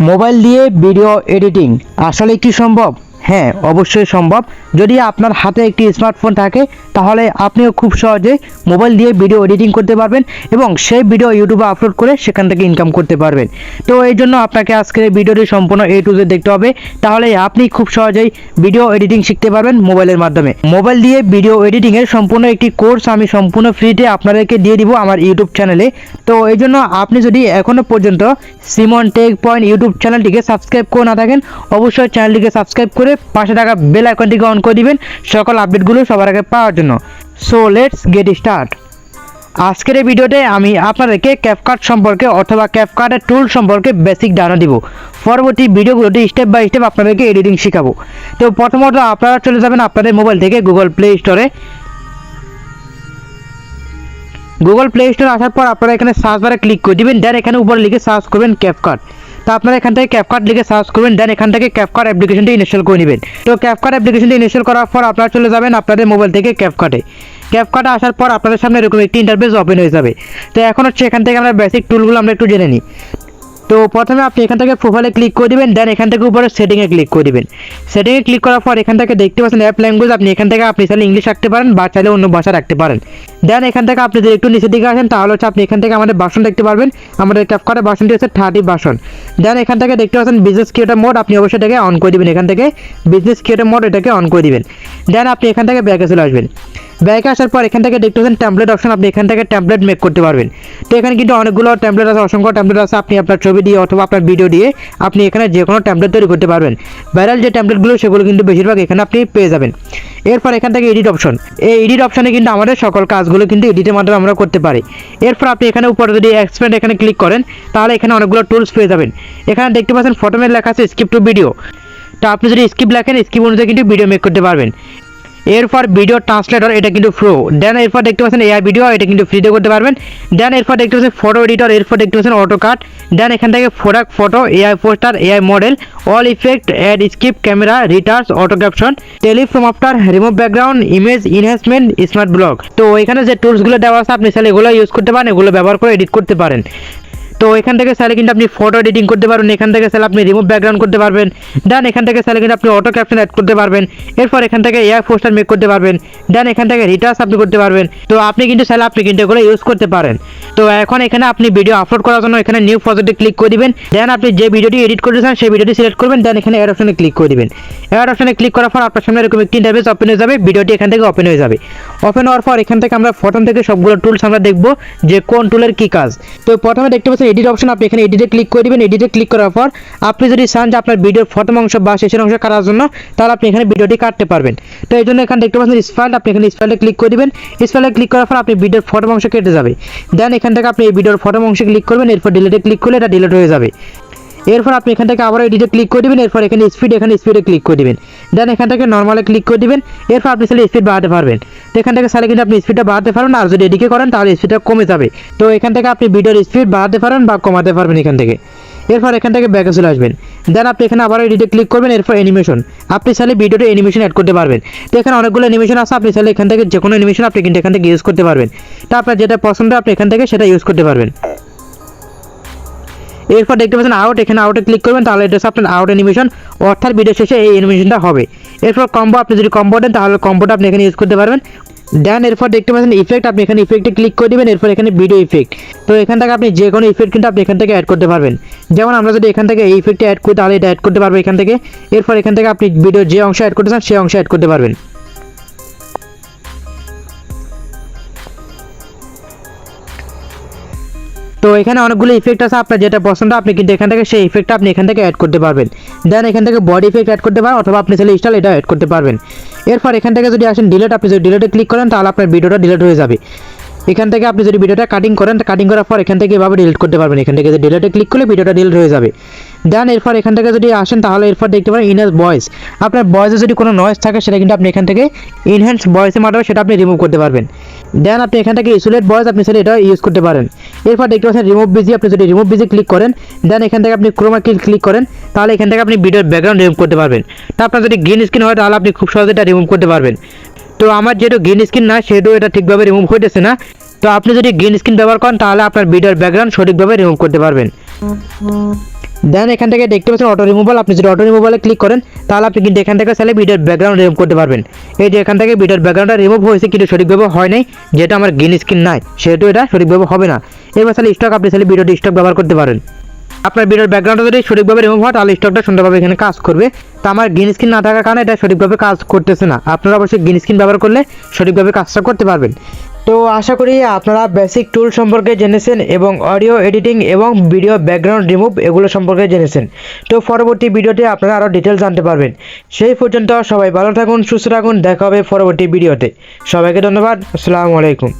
Mobile দিয়ে video editing. আসলে কি সম্ভব? হ্যাঁ অবশ্যই সম্ভব। যদি আপনার হাতে একটি স্মার্টফোন থাকে, তাহলে আপনিও খুব সহজে মোবাইল দিয়ে ভিডিও এডিটিং করতে পারবেন এবং সেই ভিডিও ইউটিউবে আপলোড করে সেখান থেকে ইনকাম করতে পারবেন। তো এই জন্য আপনাকে আজকের এই ভিডিওটি সম্পূর্ণ এ টু জেড দেখতে হবে। তাহলে আপনি খুব সহজেই ভিডিও এডিটিং শিখতে পারবেন মোবাইলের মাধ্যমে। মোবাইল দিয়ে ভিডিও এডিটিং এর সম্পূর্ণ একটি কোর্স আমি সম্পূর্ণ ফ্রিতে আপনাদেরকে দিয়ে দিব আমার ইউটিউব চ্যানেলে তো এই জন্য আপনি যদি এখনও পর্যন্ত সিমন টেক পয়েন্ট ইউটিউব চ্যানেলটিকে সাবস্ক্রাইব করে না থাকেন, অবশ্যই চ্যানেলটিকে সাবস্ক্রাইব করে পাশে থাকা বেল আইকনটিকে অন করে দিবেন সকল আপডেটগুলো সবার আগে পাওয়ার জন্য। সো লেটস গেট স্টার্ট আজকের এই ভিডিওতে আমি আপনাদেরকে ক্যাপকাট সম্পর্কে অথবা ক্যাপকাটের টুল সম্পর্কে বেসিক ধারণা দিব। পরবর্তী ভিডিওগুলোতে স্টেপ বাই স্টেপ আপনাদেরকে এডিটিং শেখাবো। তো প্রথমত আপনারা চলে যাবেন আপনাদের মোবাইল থেকে গুগল প্লে স্টোরে গুগল প্লে স্টোর আসার পর আপনারা এখানে সার্চ বারে ক্লিক করে দিবেন দেন এখানে উপরে লিখে সার্চ করবেন ক্যাপকাট তো আপনারা এখান থেকে ক্যাপকার্ট লিখে সার্চ করবেন দেন এখান থেকে ক্যাপকাট অ্যাপ্লিকেশনটি ইনস্টল করে নেবেন। তো ক্যাপকার অ্যাপ্লিকেশনটি ইনস্টল করার পর আপনারা চলে যাবেন আপনাদের মোবাইল থেকে ক্যাপকার্টে ক্যাপকার্টে আসার পর আপনাদের সামনে এরকম একটি ইন্টারফেস ওপেন হয়ে যাবে। তো এখন হচ্ছে এখান থেকে আমরা বেসিক টুলগুলো আমরা একটু জেনে নিই। তো প্রথমে আপনি এখান থেকে প্রোফাইলে ক্লিক করে দিবেন দেন এখান থেকে উপরে সেটিংয়ে ক্লিক করে দিবেন। সেটিংয়ে ক্লিক করার পর এখান থেকে দেখতে পাচ্ছেন অ্যাপ ল্যাঙ্গুয়েজ আপনি এখান থেকে আপনি চাইলে ইংলিশ রাখতে পারেন বা চাইলে অন্য ভাষা রাখতে পারেন। দেন এখান থেকে আপনি যদি একটু নিচের দিকে আসেন, তাহলে হচ্ছে আপনি এখান থেকে আমাদের বাসন দেখতে পারবেন। আমাদের ক্যাপকার্টের বাসনটি হচ্ছে থার্টি বাসন দেন এখান থেকে দেখতে পাচ্ছেন বিজনেস ক্রিয়েটার মোড আপনি অবশ্যই এটাকে অন করে দিবেন। এখান থেকে বিজনেস ক্রিয়েটার মোড এটাকে অন করে দিবেন। দেন আপনি এখান থেকে ব্যাকে চলে আসবেন। ব্যাকে আসার পর এখান থেকে দেখতে পাচ্ছেন ট্যাম্পলেট অপশন আপনি এখান থেকে ট্যাম্পলেট মেক করতে পারবেন। তো এখানে কিন্তু অনেকগুলো ট্যাম্পলেট আছে, অসংখ্য ট্যাম্পলেট আছে, আপনি আপনার ছবি দিয়ে অথবা আপনার ভিডিও দিয়ে আপনি এখানে যে কোনো ট্যাম্পলেট তৈরি করতে পারবেন। ভাইরাল যে ট্যাম্পলেটগুলো সেগুলো কিন্তু বেশিরভাগ এখানে আপনি পেয়ে যাবেন। এরপর এখান থেকে এডিট অপশন এই এডিট অপশনে কিন্তু আমাদের সকল কাজগুলো কিন্তু এডিটের মাধ্যমে আমরা করতে পারি। এরপর আপনি এখানে উপরে যদি এক্সপ্যান্ড এখানে ক্লিক করেন, তাহলে এখানে অনেকগুলো টুলস পেয়ে যাবেন। এখানে দেখতে পাচ্ছেন ফটোমে লেখা আছে স্কিপ টু ভিডিও তো আপনি যদি স্কিপ লেখেন স্কিপ অনুযায়ী কিন্তু ভিডিও মেক করতে পারবেন। এরপর ভিডিও ট্রান্সলেটর এটা কিন্তু প্রো দেন এরপর দেখতে পাচ্ছেন এআই ভিডিও এটা কিন্তু ফ্রিতে করতে পারবেন। দেন এরপর দেখতে পাচ্ছেন ফটো এডিটর এরপর দেখতে পাচ্ছেন অটো কাট দেন এখান থেকে product photo AI poster AI model all effect add skip camera Reiter's auto caption teleprompter after remove background image enhancement smart blog তো এখানে যে টুলসগুলো দেওয়া আছে, আপনি চাইলে এগুলো ইউজ করতে পারেন, এগুলো ব্যবহার করে এডিট করতে পারেন। তো এখান থেকে চাইলে কিন্তু আপনি ফটো এডিটিং করতে পারবেন, এখান থেকে চাইলে আপনি রিমুভ ব্যাকগ্রাউন্ড করতে পারবেন। দেন এখান থেকে চাইলে কিন্তু আপনি অটো ক্যাপশন অ্যাড করতে পারবেন। এরপর এখান থেকে এয়ার পোস্টার মেক করতে পারবেন। দেন এখান থেকে রিটার্স আপনি করতে পারবেন। তো আপনি কিন্তু চাইলে আপনি কিন্তু এগুলো ইউজ করতে পারেন। তো এখন এখানে আপনি ভিডিও আপলোড করার জন্য এখানে নিউ প্রজেক্টে ক্লিক করে দিবেন। দেন আপনি যে ভিডিওটি এডিট করতে চান, সেই ভিডিওটি সিলেক্ট করবেন। দেন এখানে এয়ার অপশনে ক্লিক করে দিবেন। এয়ার অপশনে ক্লিক করার পর আপনার সামনে এরকম একটি ইন্টারফেস ওপেন হয়ে যাবে। ভিডিওটি এখান থেকে ওপেন হয়ে যাবে। ওপেন হওয়ার পর এখান থেকে আমরা প্রথম থেকে সবগুলো টুলস আমরা দেখব যে কোন টুলের কি কাজ। তো প্রথমে দেখতে পাচ্ছেন এডিট অপশন আপনি এখানে এডিটে ক্লিক করে দেবেন। এডিটে ক্লিক করার পর আপনি যদি চান যে আপনার ভিডিওর প্রথম অংশ বা শেষের অংশ কাটার জন্য, তাহলে আপনি এখানে ভিডিওটি কাটতে পারবেন। তো এই জন্য এখানে দেখতে পাচ্ছেন স্পাইল আপনি এখানে স্পাইলে ক্লিক করে দেবেন। স্পাইলে ক্লিক করার পর আপনি ভিডিওর প্রথম অংশ কেটে যাবে। দেন এখান থেকে আপনি এই ভিডিওর প্রথম অংশে ক্লিক করবেন। এরপর ডিলেটে ক্লিক করলে এটা ডিলেট হয়ে যাবে। এরপর আপনি এখান থেকে আবার এডিটে ক্লিক করে দিবেন, এরপর এখানে স্পিড এখানে স্পিডে ক্লিক করে দিবেন। দেন এখান থেকে নর্মালে ক্লিক করে দিবেন, এরপর আপনি চাইলে স্পিড বাড়াতে পারবেন। তো এখান থেকে চাইলে কিন্তু আপনি স্পিডটা বাড়াতে পারবেন আর যদি এডিকে করেন, তাহলে স্পিডটা কমে যাবে। তো এখান থেকে আপনি ভিডিওর স্পিড বাড়াতে পারেন বা কমাতে পারবেন এখান থেকে। এরপর এখান থেকে ব্যাকে চলে আসবেন। দেন আপনি এখানে আবার এডিটে ক্লিক করবেন, এরপর অ্যানিমেশন আপনি চাইলে ভিডিওতে অ্যানিমেশন অ্যাড করতে পারবেন। তো এখানে অনেকগুলো অ্যানিমেশন আছে, আপনি চাইলে এখান থেকে যে কোনো অ্যানিমেশন আপনি কিন্তু এখান থেকে ইউজ করতে পারবেন। তো আপনার যেটা পছন্দ, আপনি এখান থেকে সেটা ইউজ করতে পারবেন। এরপর দেখতে পাচ্ছেন আউট এখানে আউটে ক্লিক করবেন, তাহলে এটা হচ্ছে আপনার আউট অ্যানিমেশন অর্থাৎ ভিডিও শেষে এই অ্যানিমেশনটা হবে। এরপর কম্বো আপনি যদি কম্বো দেন, তাহলে কম্বোটা আপনি এখানে ইউজ করতে পারবেন। দেন এরপর দেখতে পাচ্ছেন ইফেক্ট আপনি এখানে ইফেক্টে ক্লিক করে দেবেন, এরপর এখানে ভিডিও ইফেক্ট তো এখান থেকে আপনি যে কোনো ইফেক্ট কিন্তু আপনি এখান থেকে অ্যাড করতে পারবেন। যেমন আমরা যদি এখান থেকে এই ইফেক্টে অ্যাড করি, তাহলে এটা অ্যাড করতে পারব এখান থেকে। এরপর এখান থেকে আপনি ভিডিওর যে অংশ অ্যাড করতে চান সেই অংশ অ্যাড করতে পারবেন। তো এখানে অনেকগুলো ইফেক্ট আছে, আপনার যেটা পছন্দ, আপনি কিন্তু এখান থেকে সেই ইফেক্টটা আপনি এখান থেকে অ্যাড করতে পারবেন। দেন এখান থেকে বডি ইফেক্ট অ্যাড করতে পারেন, অথবা আপনি চাইলে স্টাইল এটা অ্যাড করতে পারবেন। এরপর এখান থেকে যদি আসেন ডিলেট আপনি যদি ডিলেটে ক্লিক করেন, তাহলে আপনার ভিডিওটা ডিলেট হয়ে যাবে। এখান থেকে আপনি যদি ভিডিওটা কাটিং করেন কাটিং করার পর এখান থেকে এভাবে ডিলিট করতে পারবেন। এখান থেকে যদি ডিলেটে ক্লিক করলে ভিডিওটা ডিলিট হয়ে যাবে। দেন এরপর এখান থেকে যদি আসেন, তাহলে এরপর দেখতে পারেন ইনহ্যান্স ভয়েস আপনার ভয়েসে যদি কোনো নয়েজ থাকে, সেটা কিন্তু আপনি এখান থেকে ইনহ্যান্স ভয়েসের মাধ্যমে সেটা আপনি রিমুভ করতে পারবেন। দেন আপনি এখান থেকে ইসুলেট ভয়েস আপনি সেটা এটা ইউজ করতে পারেন। এরপর দেখতে পাচ্ছেন রিমুভ বিজি আপনি যদি রিমুভ বিজি ক্লিক করেন, দেন এখান থেকে আপনি ক্রোমা কিল ক্লিক করেন, তাহলে এখান থেকে আপনি ভিডিওর ব্যাকগ্রাউন্ড রিমুভ করতে পারবেন। তা আপনার যদি গ্রিন স্ক্রিন হয়, তাহলে আপনি খুব সহজে এটা রিমুভ করতে পারবেন। তো আমার যেহেতু গ্রিন স্ক্রিন না সেহেতু এটা ঠিকভাবে রিমুভ হইতেছে না। তো আপনি যদি গ্রিন স্ক্রিন ব্যবহার করেন, তাহলে আপনার ভিডিওর ব্যাকগ্রাউন্ড সঠিকভাবে রিমুভ করতে পারবেন। দেন এখান থেকে দেখতে পাচ্ছেন অটো রিমুভাল আপনি যদি অটো রিমুভালে ক্লিক করেন, তাহলে আপনি কিন্তু এখান থেকে চাইলে ভিডিওর ব্যাকগ্রাউন্ড রিমুভ করতে পারবেন। এই যে এখান থেকে ভিডিওর ব্যাকগ্রাউন্ডটা রিমুভ হয়েছে কিন্তু সঠিকভাবে হয় নাই যেটা আমার গ্রিন স্ক্রিন নাই, সেহেতু এটা সঠিকভাবে হবে না। এবার চাইলে স্টক আপনি চাইলে ভিডিওটি স্টক ব্যবহার করতে পারেন। আপনার ভিডিওর ব্যাকগ্রাউন্ডটা যদি সঠিকভাবে রিমুভ হয়, তাহলে স্টকটা সুন্দরভাবে এখানে কাজ করবে। তা আমার গ্রিন স্ক্রিন না থাকার কারণে এটা সঠিকভাবে কাজ করতেছে না। আপনারা অবশ্যই গ্রিন স্ক্রিন ব্যবহার করলে সঠিকভাবে কাজটা করতে পারবেন। তো আশা করি আপনারা বেসিক টুল সম্পর্কে জেনেছেন এবং অডিও এডিটিং এবং ভিডিও ব্যাকগ্রাউন্ড রিমুভ এগুলো সম্পর্কে জেনেছেন। তো পরবর্তী ভিডিওতে আপনারা আরও ডিটেলস জানতে পারবেন। সেই পর্যন্ত সবাই ভালো থাকুন, সুস্থ থাকুন, দেখা হবে পরবর্তী ভিডিওতে। সবাইকে ধন্যবাদ, আসসালামু আলাইকুম।